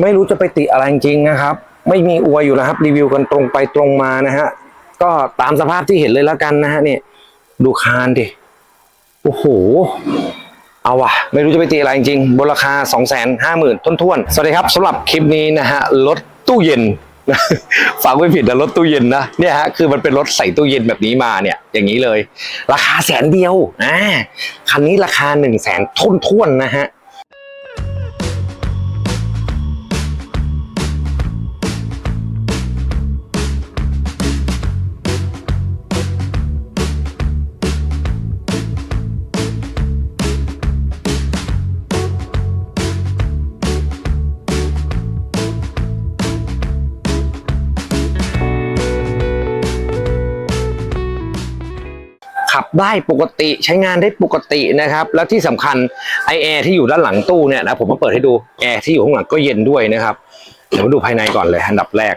ไม่รู้จะไปติอะไรจริงนะครับ ไม่มีอวยอยู่แล้วครับ รีวิวกันตรงไปตรงมานะฮะ ก็ตามสภาพที่เห็นเลยแล้วกันนะฮะนี่ดูคานดิโอ้โหเอาวะไม่รู้จะไปตีอะไรจริงบนราคา 2 5 0 0 0 0ท้วนๆสวัสดีครับสำหรับคลิปนี้นะฮะรถตู้เย็นฟังไม่ผิดนะรถตู้เย็นนะเนี่ยฮะคือมันเป็นรถใส่ตู้เย็นแบบนี้มาเนี่ย อย่างนี้เลย ราคาแสนเดียวอ่าคันนี้ราคา1นึ่งแสนท้วนๆนะฮะ ขับได้ปกติใช้งานได้ปกตินะครับ แล้วที่สำคัญไอแอร์ที่อยู่ด้านหลังตู้เนี่ยนะผมมาเปิดให้ดูแอร์ที่อยู่ข้างหลังก็เย็นด้วยนะครับเดี๋ยวมาดูภายในก่อนเลยอันดับแรก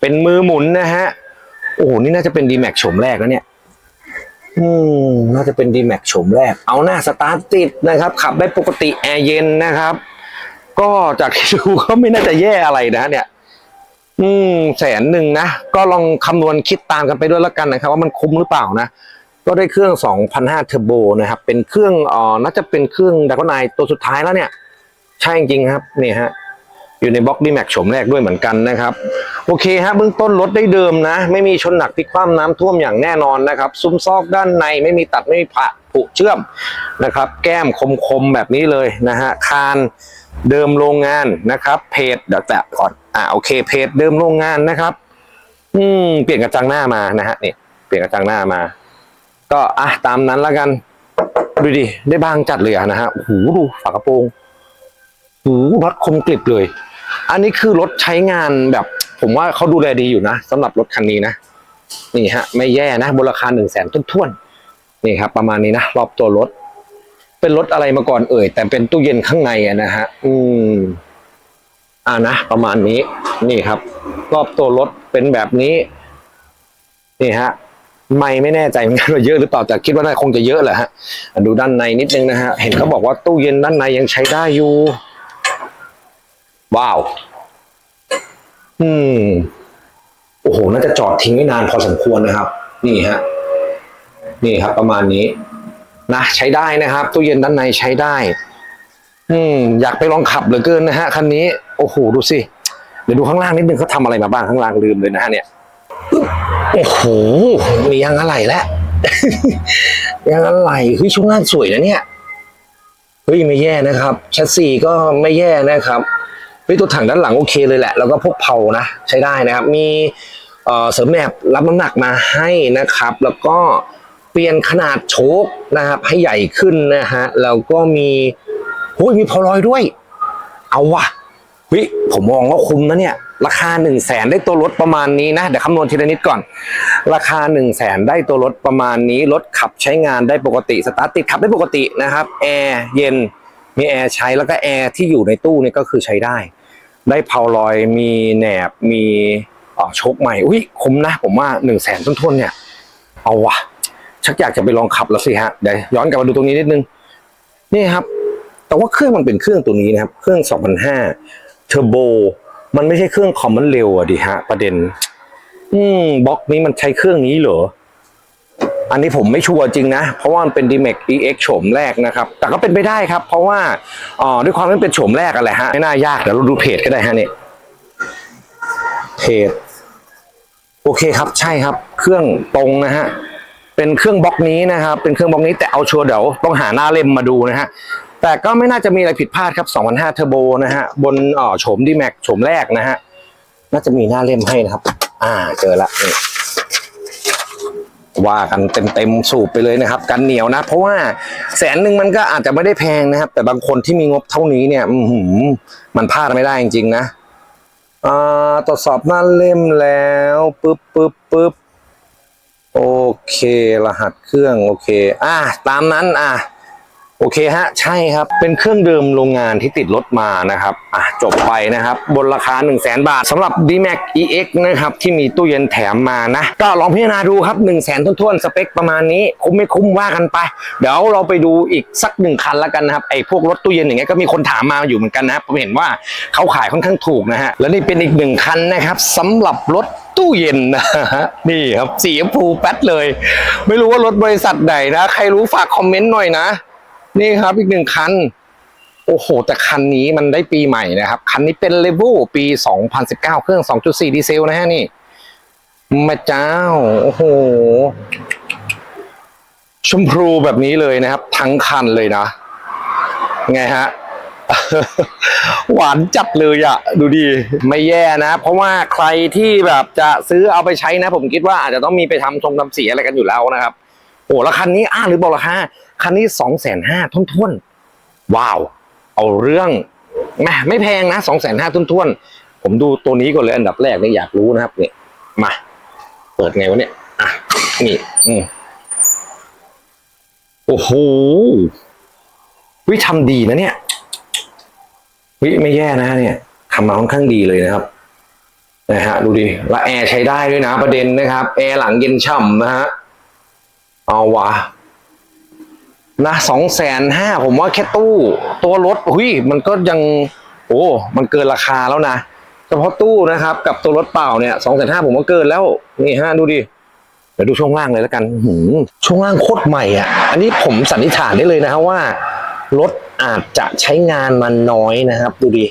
เป็นมือหมุนนะฮะโอ้โหนี่น่าจะเป็น d m a x โฉมแรกแล้วเนี่ยอืมน่าจะเป็น d m a x โฉมแรก เอาหน้าสตาร์ทติดนะครับ ขับได้ปกติแอร์เย็นนะครับ ก็จากที่ดูก็ไม่น่าจะแย่อะไรนะเนี่ยอืมแสนหนึ่งนะ ก็ลองคำนวณคิดตามกันไปด้วยแล้วกันนะครับ ว่ามันคุ้มหรือเปล่านะ ก็ได้เครื่อง 2,500เทอร์โบนะครับ เป็นเครื่องอ่อน่าจะเป็นเครื่องดากนไนตัวสุดท้ายแล้วเนี่ย ใช่จริงครับนี่ฮะอยู่ในบล็อกดีแม็กโฉมแรกด้วยเหมือนกันนะครับ โอเคฮะเบื้องต้นรถได้เดิมนะ ไม่มีชนหนักพลิกคว่ำน้ำท่วมอย่างแน่นอนนะครับ ซุ้มซอกด้านในไม่มีตัดไม่มีผะผุเชื่อมนะครับ แก้มคมๆแบบนี้เลยนะฮะคานเดิมโรงงานนะครับเพจเดี๋ยวแตะก่อนอ่าโอเคเพจเดิมโรงงานนะครับ อืมเปลี่ยนกระจังหน้ามานะฮะนี่เปลี่ยนกระจังหน้ามา ก็อะตามนั้นล้วกัน ดูดิ ได้บางจัดเลยอะนะฮะโอ้โหดูฝากระโปรงโอ้โหรถคมกริบเลย อันนี้คือรถใช้งานแบบ ผมว่าเขาดูแลดีอยู่นะสำหรับรถคันนี้นะ นี่ฮะ ไม่แย่นะบนราคาหนึ่งแสนท้วนๆนี่ครับ ประมาณนี้นะ รอบตัวรถ เป็นรถอะไรมาก่อนเอ่ย แต่เป็นตู้เย็นข้างในอะนะฮะ อืมอ่านะ ประมาณนี้ นี่ครับ รอบตัวรถเป็นแบบนี้ นี่ฮะ ไม่ไม่แน่ใจเหมือนกันว่าเยอะหรือเปล่าแต่คิดว่าน่าคงจะเยอะแหละฮะดูด้านในนิดนึงนะฮะเห็นเขาบอกว่าตู้เย็นด้านในยังใช้ได้อยู่ ว้าว อืมโอ้โหน่าจะจอดทิ้งไว้นานพอสมควรนะครับ นี่ฮะนี่ครับ ประมาณนี้นะใช้ได้นะครับ ตู้เย็นด้านในใช้ได้ อืม อยากไปลองขับเหลือเกินนะฮะคันนี้โอ้โหดูสิเดี๋ยวดูข้างล่างนิดนึงเขาทำอะไรมาบ้างข้างล่างลืมเลยนะฮะเนี่ย โอ้โห มียางอะไรแล้วยางอะไรเฮ้ยช่วงล่างสวยนะเนี่ยเฮ้ยไม่แย่นะครับแชสซีก็ไม่แย่นะครับเฮ้ยตัวถังด้านหลังโอเคเลยแหละ แล้วก็พวกเผานะ ใช้ได้นะครับ มีเสริมแมบรับน้ำหนักมาให้นะครับ แล้วก็เปลี่ยนขนาดโชคนะครับ ให้ใหญ่ขึ้นนะฮะแล้วก็มีโอ้ยมีพอลอยด้วย เอาว่ะ เฮ้ยผมมองว่าคุ้มนะเนี่ย ราคา1นึ่งแสนได้ตัวรถประมาณนี้นะ เดี๋ยวคำนวณทีละนิดก่อน ราคา1นึ่งแสนได้ตัวรถประมาณนี้ รถขับใช้งานได้ปกติ สตาร์ทติดขับได้ปกตินะครับ แอร์เย็น มีแอร์ใช้ แล้วก็แอร์ที่อยู่ในตู้นี่ก็คือใช้ได้ ได้เพาลอย มีแหนบ มีออโชคใหม่ อุ้ยคุ้มนะ ผมว่า1นึ่งแสนต้นๆเนี่ย เอาวะชักอยากจะไปลองขับแล้วสิฮะ เดี๋ยวย้อนกลับมาดูตรงนี้นิดนึง นี่ครับ แต่ว่าเครื่องมันเป็นเครื่องตัวนี้นะครับ เครื่อง2005 เทอร์โบ มันไม่ใช่เครื่องคอมมันเร็วอะดิฮะ ประเด็น อืมบล็อกนี้มันใช้เครื่องนี้เหรอ อันนี้ผมไม่ชัวร์จริงนะ เพราะว่ามันเป็น d m a x EX โฉมแรกนะครับ แต่ก็เป็นไปได้ครับ เพราะว่าอ๋อด้วยความที่เป็นโฉมแรกอะไรฮะ ไม่น่ายากเดี๋ยวเราดูเพจก็ได้ฮะเนี่ยเพจโอเคครับใช่ครับ เครื่องตรงนะฮะเป็นเครื่องบล็อกนี้นะครับ เป็นเครื่องบล็อกนี้แต่เอาชัวร์เดี๋ยวต้องหาหน้าเล่มมาดูนะฮะ แต่ก็ไม่น่าจะมีอะไรผิดพลาดครับ2005เทอร์โบนะฮะ บนอ่อโฉมดีแม็กโฉมแรกนะฮะ น่าจะมีหน้าเล่มให้นะครับ อ่าเจอละนี่ว่ากันเต็มๆสูบไปเลยนะครับ กันเหนียวนะ เพราะว่าแสนหนึ่งมันก็อาจจะไม่ได้แพงนะครับ แต่บางคนที่มีงบเท่านี้เนี่ย อือหือมันพลาดไม่ได้จริงๆนะอ่าตรวจสอบหน้าเล่มแล้วปึ๊บปึ๊บปึ๊บโอเค รหัสเครื่องโอเค อะตามนั้นอะ โอเคฮะใช่ครับเป็นเครื่องเดิมโรงงานที่ติดรถมานะครับอะจบไปนะครับ บนราคา 1 0 0 0 0แบาทสำหรับ D-Max EX นะครับ ที่มีตู้เย็นแถมมานะ ก็ลองพิจารณาดูครับ 1 0 0 0 0แสนท้วนๆ สเปคประมาณนี้ คุ้มไม่คุ้มว่ากันไป เดี๋ยวเราไปดูอีกสักหนึ่งคันแล้วกันนะครับ ไอ้พวกรถตู้เย็นอย่างเงี้ยก็มีคนถามมาอยู่เหมือนกันนะผมเห็นว่าเขาขายค่อนข้างถูกนะฮะแล้วนี่เป็นอีกหนึ่งคันนะครับสำหรับรถตู้เย็นนะฮะนี่ครับสีชมพูแป๊ดเลย ไม่รู้ว่ารถบริษัทไหนนะ ใครรู้ฝากคอมเมนต์หน่อยนะ นี่ครับอีกหนึ่งคัน โอ้โห แต่คันนี้มันได้ปีใหม่นะครับ คันนี้เป็นเลเวลปี 2019 เครื่อง 2.4 ดีเซลนะฮะนี่มาเจ้า โอ้โห ชมพูแบบนี้เลยนะครับ ทั้งคันเลยนะ ไงฮะ หวานจัดเลยอะดูดี ไม่แย่นะ เพราะว่าใครที่แบบจะซื้อเอาไปใช้นะ ผมคิดว่าอาจจะต้องมีไปทำทรงทำสีอะไรกันอยู่แล้วนะครับ โอ้แล้วคันนี้อ้าหรือบอกราคา คันนี้สองแสนห้าทุ่นทุ่นๆว้าว เอาเรื่องแม่ไม่แพงนะสองแสนห้าทุ่นทุ่นๆผมดูตัวนี้ก่อนเลยอันดับแรกเนี่ยอยากรู้นะครับเนี่ยมา เปิดไงวะเนี่ยอะนี่อืมโอ้โหวิทำดีนะเนี่ยวิไม่แย่นะเนี่ยทำมาค่อนข้างดีเลยนะครับนะฮะดูดิและแอร์ใช้ได้ด้วยนะประเด็นนะครับ แอร์หลังเย็นฉ่ำนะฮะเอาวะ นะสองแสนห้าผมว่าแค่ตู้ ตัวรถหุยมันก็ยัง โอ้มันเกินราคาแล้วนะเฉพาะตู้นะครับ กับตัวรถเปล่าเนี่ยสองแสนห้าผมว่าเกินแล้วนี่ฮะดูดิเดี๋ยวดูช่วงล่างเลยแล้วกันหืมช่วงล่างโคตรใหม่อะ อันนี้ผมสันนิษฐานได้เลยนะครับว่ารถอาจจะใช้งานมันน้อยนะครับ ดูดิ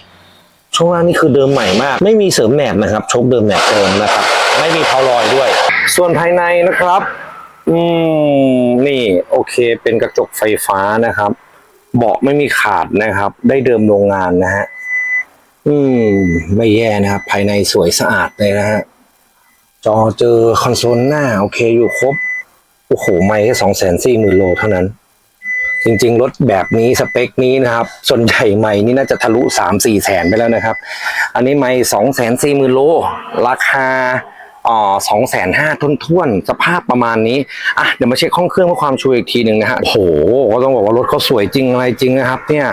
ช่วงล่างนี่คือเดิมใหม่มาก ไม่มีเสริมแหนบนะครับโชคเดิมแหนบเดิมนะครับ ไม่มีเพาลอยด้วย ส่วนภายในนะครับ อืมนี่ โอเค เป็นกระจกไฟฟ้านะครับ เบาะไม่มีขาดนะครับ ได้เดิมโรงงานนะฮะอืม ไม่แย่นะครับ ภายในสวยสะอาดเลยนะฮะจอเจอคอนโซลหน้า โอเคอยู่ครบโอ้โหไม่แค่สองแสนสี่หมื่นโลเท่านั้น จริง ๆ รถแบบนี้สเปคนี้นะครับ ส่วนใหญ่ไม่นี่น่าจะทะลุสามสี่แสนไปแล้วนะครับ อันนี้ไม่สองแสนสี่หมื่นโล ราคา สองแสนห้าทุนท่วนๆ สภาพประมาณนี้ อะ เดี๋ยวมาเช็คห้องเครื่องเพื่อความชัวร์อีกทีหนึ่งนะฮะโอ้โห ก็ต้องบอกว่ารถเขาสวยจริงอะไรจริงนะครับ เนี่ย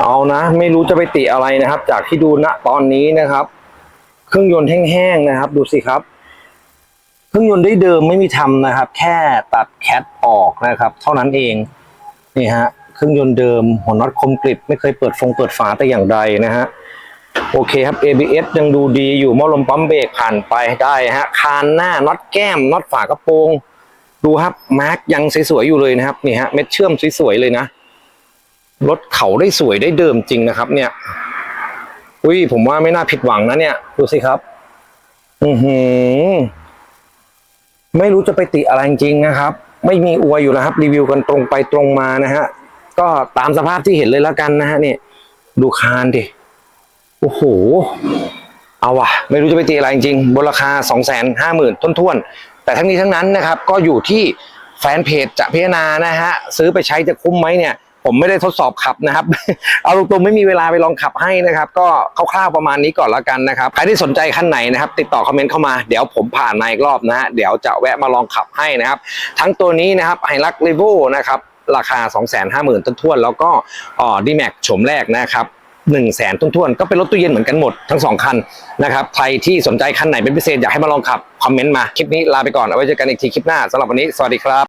เอานะ ไม่รู้จะไปติอะไรนะครับ จากที่ดูณตอนนี้นะครับ เครื่องยนต์แห้งๆนะครับ ดูสิครับ เครื่องยนต์ได้เดิมไม่มีทำนะครับ แค่ตัดแคทออกนะครับ เท่านั้นเอง นี่ฮะ เครื่องยนต์เดิมหัวน็อตคมกริบไม่เคยเปิดฟงเปิดฝาแต่อย่างใดนะฮะ โอเคครับ ABS ยังดูดีอยู่มอลมปั๊มเบรกผ่านไปได้ฮะ คานหน้าน็อตแก้มน็อตฝากระโปรง ดูครับ มาร์กยังสวยๆอยู่เลยนะครับนี่ฮะเม็ดเชื่อมสวยๆเลยนะรถเขาได้สวยได้เดิมจริงนะครับ เนี่ย อุ้ยผมว่าไม่น่าผิดหวังนะเนี่ย ดูสิครับ อือหือ ไม่รู้จะไปติอะไรจริงนะครับ ไม่มีอวยอยู่แล้วครับ รีวิวกันตรงไปตรงมานะฮะ ก็ตามสภาพที่เห็นเลยแล้วกันนะฮะนี่ดูคานดิ โอ้โห เอาว่ะ ไม่รู้จะไปตีอะไรจริงๆบนราคา 2 5 0 0 0 0ท้วนๆแต่ทั้งนี้ทั้งนั้นนะครับ ก็อยู่ที่แฟนเพจจะพิจารณานะฮะ ซื้อไปใช้จะคุ้มไหมเนี่ย ผมไม่ได้ทดสอบขับนะครับ เอาตรงๆไม่มีเวลาไปลองขับให้นะครับ ก็คร่าวๆประมาณนี้ก่อนแล้วกันนะครับ ใครที่สนใจคันไหนนะครับ ติดต่อคอมเมนต์เข้ามาเดี๋ยวผมผ่านมาอีกรอบนะฮะเดี๋ยวจะแวะมาลองขับให้นะครับ ทั้งตัวนี้นะครับไฮรักเลเวลนะครับราคา 250,000ต้นๆแล้วก็ออดีแม็กโฉมแรกนะครับ 1นึ่งแสนต้นๆก็เป็นรถตู้เย็นเหมือนกันหมดทั้งสองคันนะครับใครที่สนใจคันไหนเป็นพิเศษอยากให้มาลองขับคอมเมนต์มาคลิปนี้ลาไปก่อนเอาไว้เจอกันอีกทีคลิปหน้าสำหรับวันนี้สวัสดีครับ